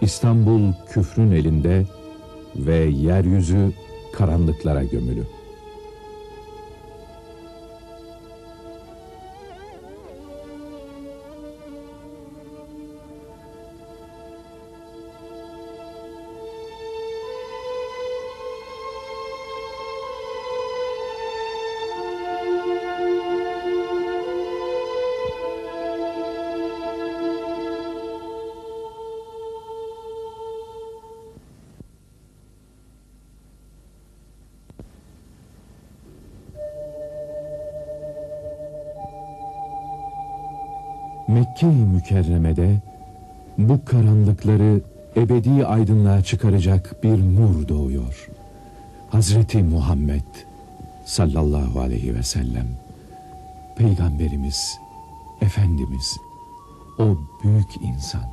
İstanbul küfrün elinde ve yeryüzü karanlıklara gömülü. Mekke-i Mükerreme'de bu karanlıkları ebedi aydınlığa çıkaracak bir nur doğuyor. Hazreti Muhammed sallallahu aleyhi ve sellem Peygamberimiz, Efendimiz, o büyük insan.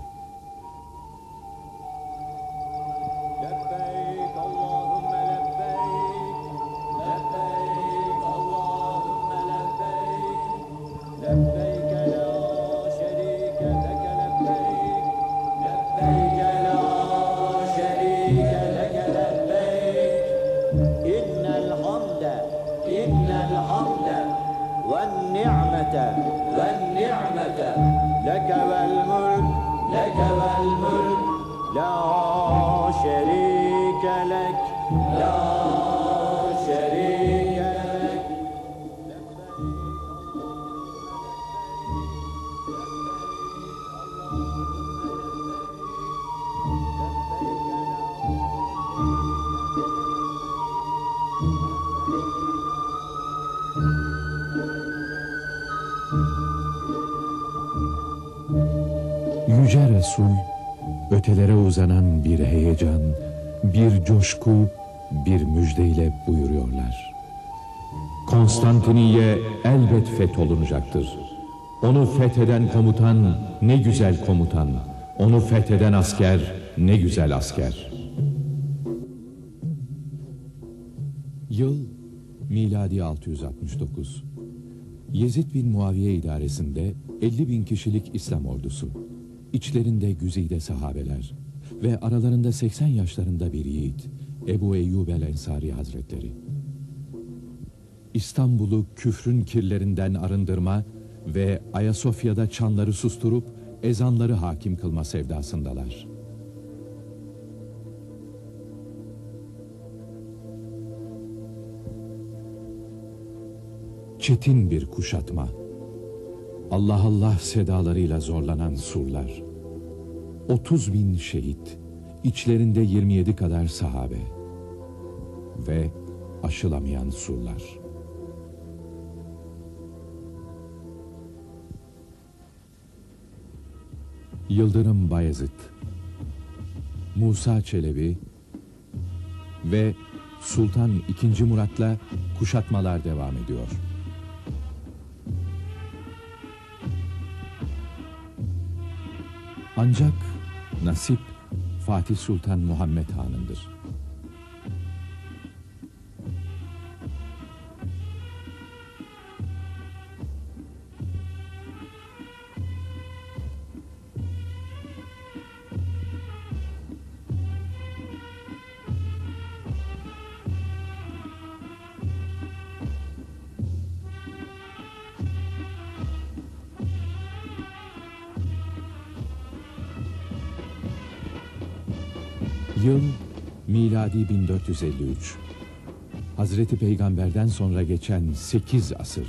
لك الملك لك الملك لا Yüce Resul, ötelere uzanan bir heyecan, bir coşku, bir müjdeyle buyuruyorlar. Konstantiniye elbet fetholunacaktır. Onu fetheden komutan ne güzel komutan, onu fetheden asker ne güzel asker. Yıl miladi 669. Yezid bin Muaviye idaresinde 50 bin kişilik İslam ordusu. İçlerinde güzide sahabeler ve aralarında 80 yaşlarında bir yiğit Ebu Eyyub el Ensari Hazretleri. İstanbul'u küfrün kirlerinden arındırma ve Ayasofya'da çanları susturup ezanları hakim kılma sevdasındalar. Çetin bir kuşatma. Allah Allah sedalarıyla zorlanan surlar. 30 bin şehit, içlerinde 27 kadar sahabe ve aşılamayan surlar. Yıldırım Bayezid, Musa Çelebi ve Sultan II. Murat'la kuşatmalar devam ediyor. Ancak nasip Fatih Sultan Muhammed Han'ındır. Yıl miladi 1453. Hazreti Peygamber'den sonra geçen 8 asır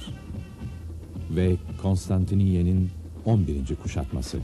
ve Konstantiniye'nin 11. kuşatması.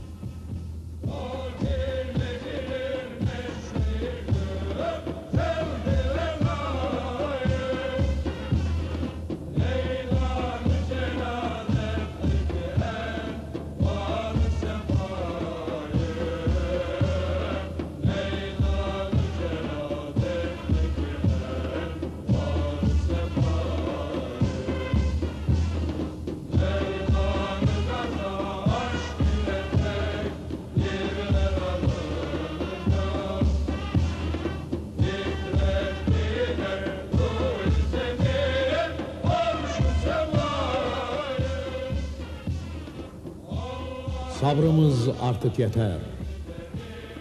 Sabrımız artık yeter.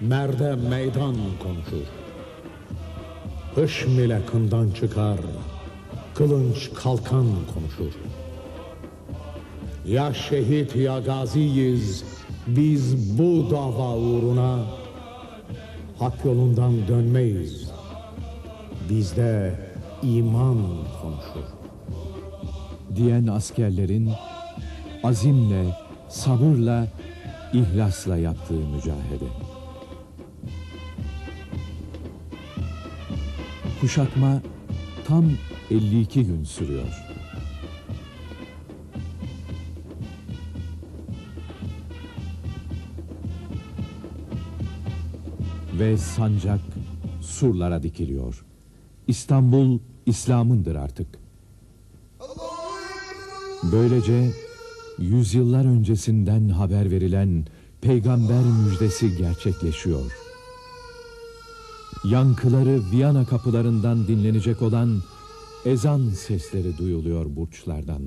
Merde meydan konuşur. Hışm ile kından çıkar, kılınç kalkan konuşur. Ya şehit ya gaziyiz, biz bu dava uğruna hak yolundan dönmeyiz. Bizde iman konuşur. diyen askerlerin azimle, sabırla, ihlasla yaptığı mücahede. Kuşatma tam 52 gün sürüyor. Ve sancak surlara dikiliyor. İstanbul İslam'ındır artık. Böylece yüzyıllar öncesinden haber verilen peygamber müjdesi gerçekleşiyor. Yankıları Viyana kapılarından dinlenecek olan ezan sesleri duyuluyor burçlardan.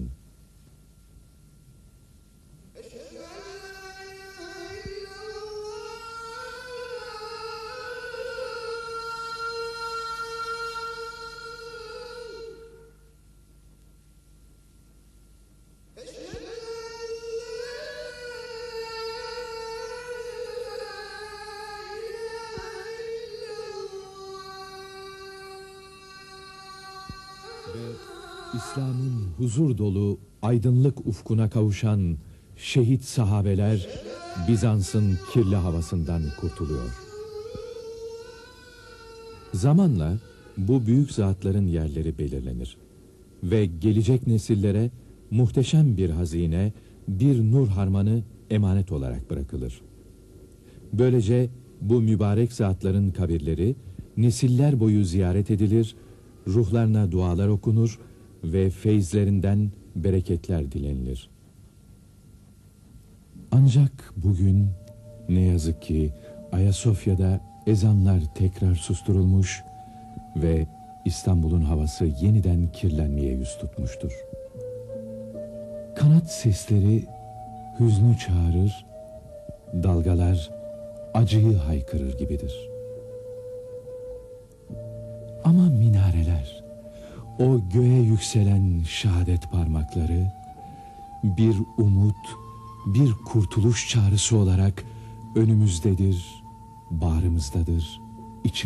Ve İslam'ın huzur dolu aydınlık ufkuna kavuşan şehit sahabeler Bizans'ın kirli havasından kurtuluyor. Zamanla bu büyük zatların yerleri belirlenir ve gelecek nesillere muhteşem bir hazine, bir nur harmanı emanet olarak bırakılır. Böylece bu mübarek zatların kabirleri nesiller boyu ziyaret edilir, ruhlarına dualar okunur ve feyizlerinden bereketler dilenilir. Ancak bugün ne yazık ki Ayasofya'da ezanlar tekrar susturulmuş ve İstanbul'un havası yeniden kirlenmeye yüz tutmuştur. Kanat sesleri hüznü çağırır, dalgalar acıyı haykırır gibidir. O göğe yükselen şehadet parmakları, bir umut, bir kurtuluş çağrısı olarak önümüzdedir, bağrımızdadır, içimiz.